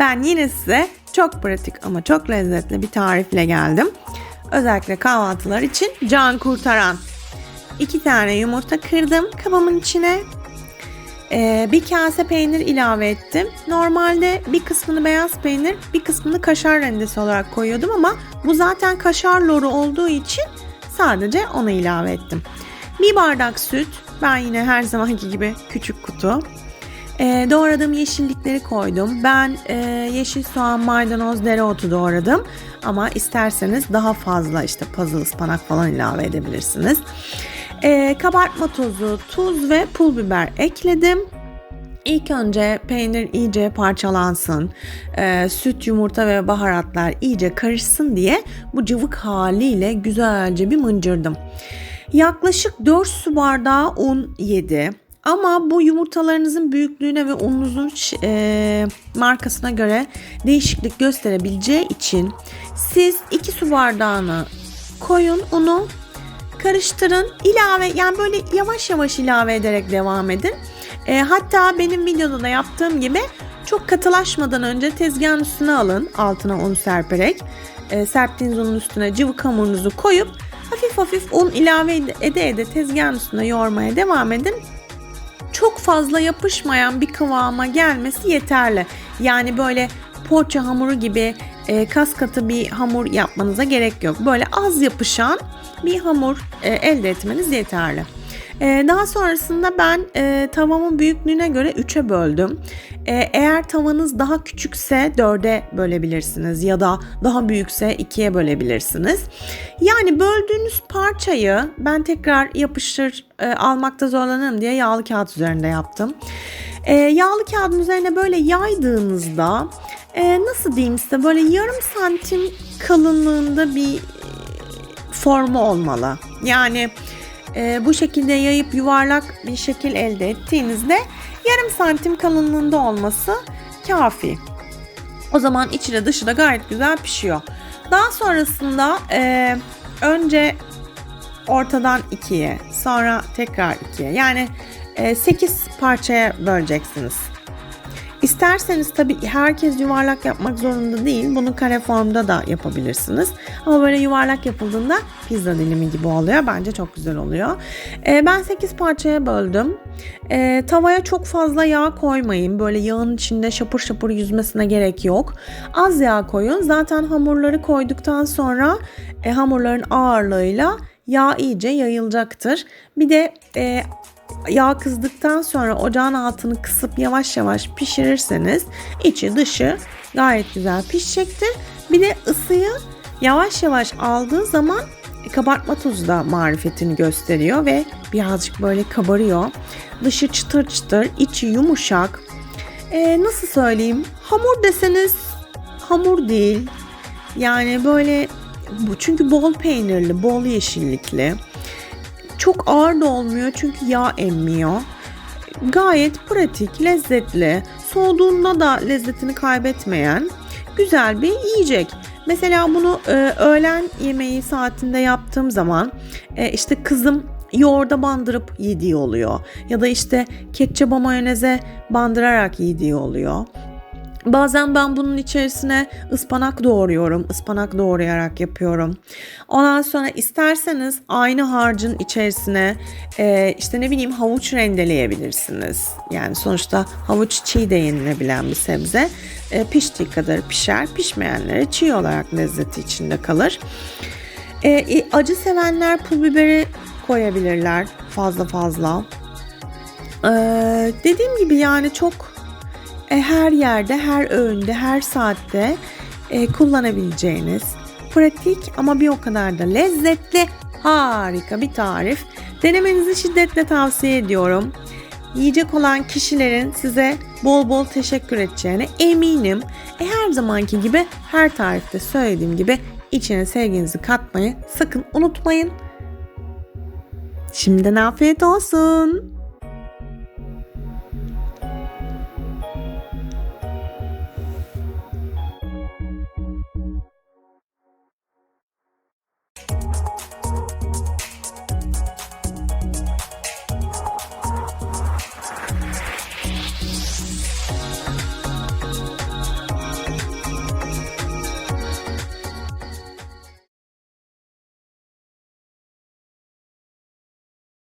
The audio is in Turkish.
Ben yine size çok pratik ama çok lezzetli bir tarifle geldim. Özellikle kahvaltılar için can kurtaran. İki tane yumurta kırdım kabımın içine. Ee, bir kase peynir ilave ettim. Normalde bir kısmını beyaz peynir, bir kısmını kaşar rendesi olarak koyuyordum ama bu zaten kaşar loru olduğu için sadece onu ilave ettim. Bir bardak süt, ben yine her zamanki gibi küçük kutu. Ee, doğradığım yeşillikleri koydum. Ben e, yeşil soğan, maydanoz, dereotu doğradım. Ama isterseniz daha fazla işte puzzle ıspanak falan ilave edebilirsiniz. Ee, kabartma tozu, tuz ve pul biber ekledim. İlk önce peynir iyice parçalansın, e, süt, yumurta ve baharatlar iyice karışsın diye bu cıvık haliyle güzelce bir mıncırdım. Yaklaşık 4 su bardağı un yedi. Ama bu yumurtalarınızın büyüklüğüne ve ununuzun e, markasına göre değişiklik gösterebileceği için siz 2 su bardağını koyun unu karıştırın ilave yani böyle yavaş yavaş ilave ederek devam edin. E, hatta benim videoda da yaptığım gibi çok katılaşmadan önce tezgahın üstüne alın altına un serperek. E, serptiğiniz unun üstüne cıvık hamurunuzu koyup hafif hafif un ilave ede ede tezgahın üstüne yoğurmaya devam edin çok fazla yapışmayan bir kıvama gelmesi yeterli. Yani böyle poğaça hamuru gibi e, kas katı bir hamur yapmanıza gerek yok. Böyle az yapışan bir hamur e, elde etmeniz yeterli. E, daha sonrasında ben e, tavamın büyüklüğüne göre 3'e böldüm. E, eğer tavanız daha küçükse 4'e bölebilirsiniz ya da daha büyükse 2'ye bölebilirsiniz. Yani böldüğünüz parçayı ben tekrar yapıştır e, almakta zorlanırım diye yağlı kağıt üzerinde yaptım. E, yağlı kağıdın üzerine böyle yaydığınızda e, nasıl diyeyim size böyle yarım santim kalınlığında bir formu olmalı. Yani e, bu şekilde yayıp yuvarlak bir şekil elde ettiğinizde yarım santim kalınlığında olması kafi. O zaman içi de dışı da gayet güzel pişiyor. Daha sonrasında e, önce ortadan ikiye sonra tekrar ikiye yani e, 8 parçaya böleceksiniz. İsterseniz tabii herkes yuvarlak yapmak zorunda değil. Bunu kare formda da yapabilirsiniz. Ama böyle yuvarlak yapıldığında pizza dilimi gibi oluyor. Bence çok güzel oluyor. Ee, ben 8 parçaya böldüm. Ee, tavaya çok fazla yağ koymayın. Böyle yağın içinde şapur şapur yüzmesine gerek yok. Az yağ koyun. Zaten hamurları koyduktan sonra e, hamurların ağırlığıyla yağ iyice yayılacaktır. Bir de e, yağ kızdıktan sonra ocağın altını kısıp yavaş yavaş pişirirseniz içi dışı gayet güzel pişecektir. Bir de ısıyı yavaş yavaş aldığı zaman kabartma tozu da marifetini gösteriyor ve birazcık böyle kabarıyor. Dışı çıtır çıtır, içi yumuşak. Ee, nasıl söyleyeyim? Hamur deseniz hamur değil. Yani böyle çünkü bol peynirli, bol yeşillikli. Çok ağır da olmuyor çünkü yağ emmiyor. Gayet pratik, lezzetli, soğuduğunda da lezzetini kaybetmeyen güzel bir yiyecek. Mesela bunu e, öğlen yemeği saatinde yaptığım zaman e, işte kızım yoğurda bandırıp yediği oluyor. Ya da işte ketçaba mayoneze bandırarak yediği oluyor. Bazen ben bunun içerisine ıspanak doğruyorum. Ispanak doğrayarak yapıyorum. Ondan sonra isterseniz aynı harcın içerisine e, işte ne bileyim havuç rendeleyebilirsiniz. Yani sonuçta havuç çiğ de yenilebilen bir sebze. E, piştiği kadar pişer. Pişmeyenlere çiğ olarak lezzeti içinde kalır. E, acı sevenler pul biberi koyabilirler fazla fazla. E, dediğim gibi yani çok e, her yerde, her öğünde, her saatte e, kullanabileceğiniz pratik ama bir o kadar da lezzetli harika bir tarif. Denemenizi şiddetle tavsiye ediyorum. Yiyecek olan kişilerin size bol bol teşekkür edeceğine eminim. E, her zamanki gibi her tarifte söylediğim gibi içine sevginizi katmayı sakın unutmayın. Şimdiden afiyet olsun.